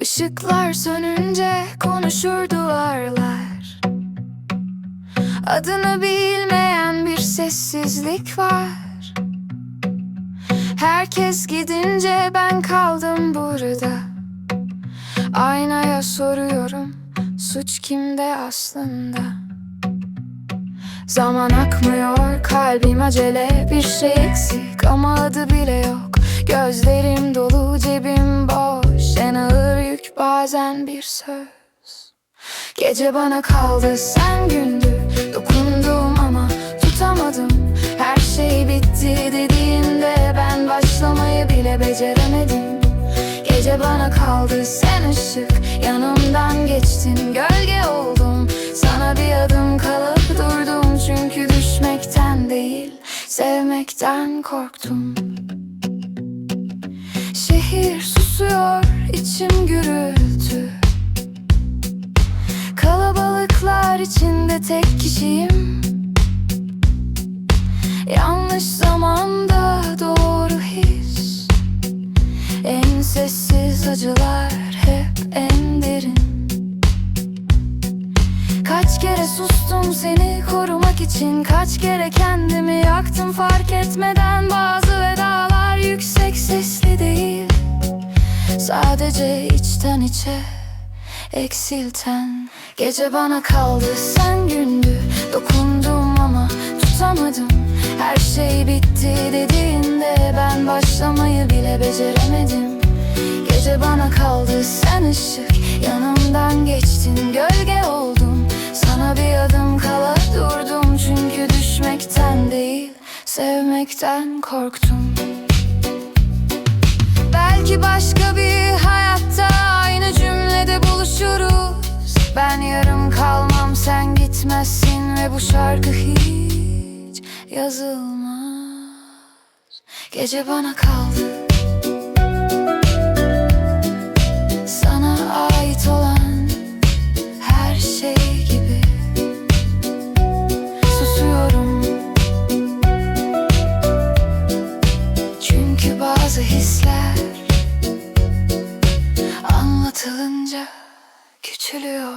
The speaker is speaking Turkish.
Işıklar sönünce konuşur duvarlar. Adını bilmeyen bir sessizlik var. Herkes gidince ben kaldım burada. Aynaya soruyorum Suç kimde aslında? Zaman akmıyor kalbim acele Bir şey eksik ama adı bile yok. Gözlerim dolu cebim boş bazen bir söz. Gece bana kaldı sen gündü. Dokundum ama tutamadım. Her şey bitti dediğinde Ben başlamayı bile beceremedim. Gece bana kaldı sen ışık Yanımdan geçtin. Gölge oldum Sana bir adım kala durdum. Çünkü düşmekten değil Sevmekten korktum. Şehir susuyor içim gürültü Kalabalıklar içinde tek kişiyim. Yanlış zamanda doğru his. En sessiz acılar hep en derin. Kaç kere sustum seni korumak için. Kaç kere kendimi yaktım fark etmeden. Bazı vedalar yüksek sesli değil. Sadece içten içe eksilten Gece bana kaldı sen gündü. Dokundum ama tutamadım. Her şey bitti dediğinde Ben başlamayı bile beceremedim. Gece bana kaldı sen ışık. Yanımdan geçtin gölge oldum. Sana bir adım kala durdum. Çünkü düşmekten değil Sevmekten korktum. Belki başka bir Ben yarım kalmam sen gitmezsin ve bu şarkı hiç yazılmaz. Gece bana kaldı. Sana ait olan her şey gibi. Susuyorum. Çünkü bazı hisler küçülüyor